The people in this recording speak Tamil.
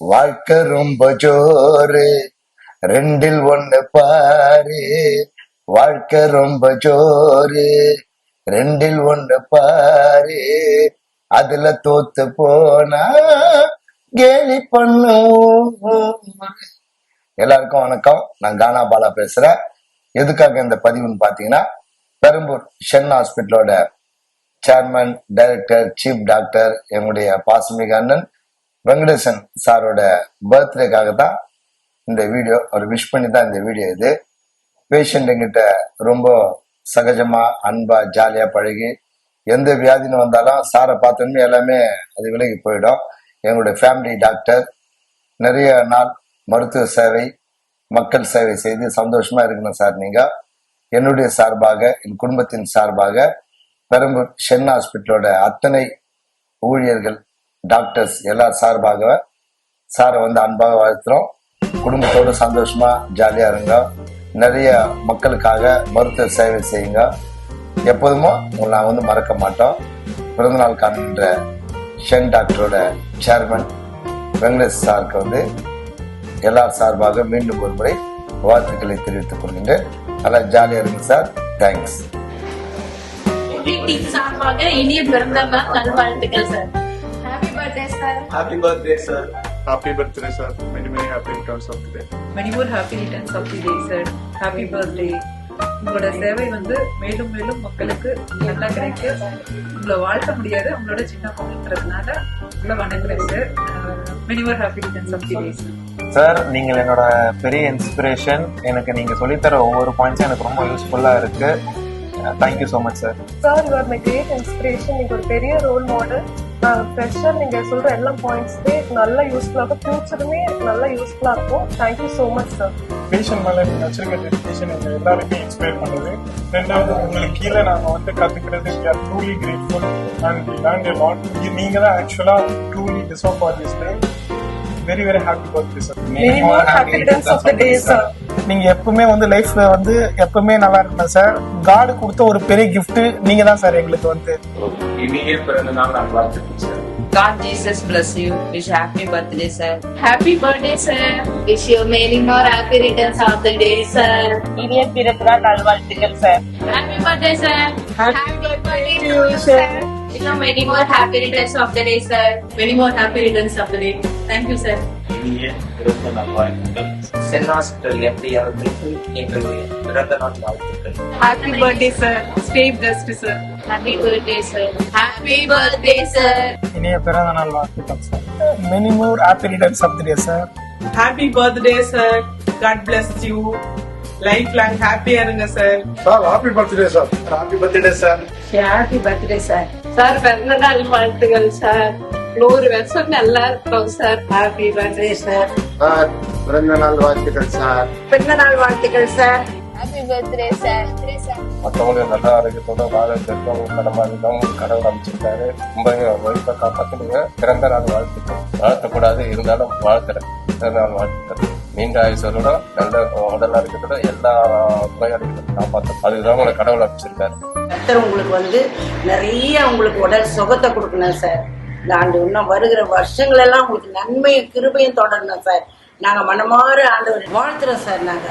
வாழ்க்கை ரொம்ப ஜோரு ரெண்டில் ஒண்ணு பாரு. வாழ்க்கை ரொம்ப ஜோரு ரெண்டில் ஒண்ணு பாரு. அதுல தோத்து போனா கேலி பண்ணும் எல்லாருக்கும் வணக்கம். நான் கானா பாலா பேசுறேன். எதுக்காக இந்த பதிவுன்னு பாத்தீங்கன்னா பெரம்பூர் சென் ஹாஸ்பிட்டலோட சேர்மன் டைரக்டர் சீஃப் டாக்டர் என்னுடைய பாசமிக அண்ணன் வெங்கடேசன் சாரோட பர்த்டேக்காக தான் இந்த வீடியோ அவர் விஷ் பண்ணி தான் இந்த வீடியோ இது. பேஷண்ட் எங்கிட்ட ரொம்ப சகஜமா அன்பா ஜாலியா பழகி எந்த வியாதின்னு வந்தாலும் சாரை பார்த்தோன்னே எல்லாமே அது விலகி போயிடும். எங்களுடைய ஃபேமிலி டாக்டர் நிறைய நாள் மருத்துவ சேவை மக்கள் சேவை செய்து சந்தோஷமா இருக்கணும் சார் நீங்க. என்னுடைய சார்பாக என் குடும்பத்தின் சார்பாக பெரம்பூர் சென் ஹாஸ்பிட்டலோட அத்தனை ஊழியர்கள் டாக்டர்ஸ் எல்லார் சார்பாக சாரை வந்து அன்பாக வாழ்த்துறோம். குடும்பத்தோட சந்தோஷமா ஜாலியா இருங்க. நிறைய மக்களுக்காக மருத்துவ சேவை செய்யுங்க. எப்போதுமோ உங்களை நாங்கள் வந்து மறக்க மாட்டோம். பிறந்தநாள் காணுகின்ற ஷென் டாக்டரோட சேர்மன் வெங்கடேஷ் சாருக்கு வந்து எல்லார் சார்பாக மீண்டும் ஒரு முறை வாழ்த்துக்களை தெரிவித்துக் கொள்கின்றேன். நல்லா ஜாலியா இருங்க சார். தேங்க்ஸ் சார்பாக இனிய பிறந்த நாள் நல்வாழ்த்துக்கள் sir. Happy birthday sir Happy birthday, sir. Happy birthday, sir. Many, many happy returns of the day. many more happy returns of the day sir. Happy birthday. உங்களோட சேவை வந்து மேலும் மேலும் மக்களுக்கு நல்லா கிடைக்க. உங்களை வாழ்த்த முடியாது. உங்களோட சின்ன பொண்ணுன்றதுனால உங்களை வணங்குறேன் sir many more happy returns of the day sir நீங்கள் என்னோட பெரிய இன்ஸ்பிரேஷன் எனக்கு நீங்கள் சொல்லித்தர ஒவ்வொரு பாயிண்ட்ஸும் எனக்கு ரொம்ப யூஸ்ஃபுல்லாக இருக்கு. Thank you so much sir sir you are my great inspiration நீங்க ஒரு பெரிய ரோல் மாடல் ஃப்ரெஷர் நீங்க சொல்ற எல்லா பாயிண்ட்ஸுமே நல்ல யூஸ்ஃபுல்லா இருக்கும். ஃபியூச்சருமே நல்ல யூஸ்ஃபுல்லா இருக்கும். Thank you so much sir patient மேல நீங்க வச்சிருக்க டெடிகேஷன் எங்க எல்லாருமே இன்ஸ்பயர் பண்ணுது. ரெண்டாவது உங்களுக்கு கீழே நாங்க வந்து கத்துக்கிறது we are truly grateful and we learned a lot. நீங்க தான் ஆக்சுவலா deserve for this day. Very very happy birthday sir many more happy returns of the day sir நீங்க எப்பவுமே வந்து லைஃப்ல வந்து எப்பவுமே நல்லா இருக்கணும் சார் காடு கொடுத்த ஒரு பெரிய gift நீங்க தான் சார் எங்களுக்கு வந்து. இனிய பிறந்த நாள் நான் வாழ்த்துக்கிறேன் sir God Jesus bless you. Wish happy birthday, sir. Happy birthday sir wish you many more happy returns of the day sir இனிய பிறந்தநாள் நல்வாழ்த்துக்கள் sir happy birthday sir happy birthday to you sir wish you many more happy returns of the day sir many more happy returns of the day thank you sir இனிய பிறந்த நாள் வாழ்த்துக்கள். சென் ஹாஸ்பிட்டல் எம்டி அவர்களுக்கு எங்களுடைய பிறந்த நாள் வாழ்த்துக்கள். Happy birthday sir stay blessed sir happy birthday sir happy birthday sir இனிய பிறந்த நாள் வாழ்த்துக்கள் sir many more happy returns of the day sir happy birthday sir God bless you life long ஹாப்பியா இருங்க sir sir happy birthday sir happy birthday sir happy birthday sir sir பிறந்த நாள் வாழ்த்துக்கள் சார் நூறு வருஷம் நல்லா இருக்கோம் sir happy birthday sir sir பிறந்த நாள் வாழ்த்துக்கள் சார். பிறந்த நாள் வாழ்த்துக்கள் சார். ஹாப்பி பர்த்டே சார் மற்றவங்க நல்ல ஆரோக்கியத்தோட வாழ பெற்றவங்க கடமை அதுதான். கடவுள் அமைச்சிருக்காரு. ரொம்ப ஒய்ஃபை காப்பாத்துங்க. பிறந்த நாள் வாழ்த்துக்கள். வாழ்த்தக்கூடாது. இருந்தாலும் வாழ்த்துறேன் பிறந்த நாள் வாழ்த்துக்கள். நீண்ட ஆயுசரோட நல்ல உடல் ஆரோக்கியத்தோட எல்லா நோயாளிகளும் காப்பாற்றும் அதுதான் உங்களை கடவுள் அமைச்சிருக்காரு. உங்களுக்கு வந்து நிறைய உங்களுக்கு உடல் சுகத்தை கொடுக்கணும் சார். இந்த ஆண்டு இன்னும் வருகிற வருஷங்கள் எல்லாம் உங்களுக்கு நன்மையும் கிருபையும் தொடரணும் சார். நாங்க மனமாற ஆண்டவர் வாழ்த்துறோம் சார் நாங்க.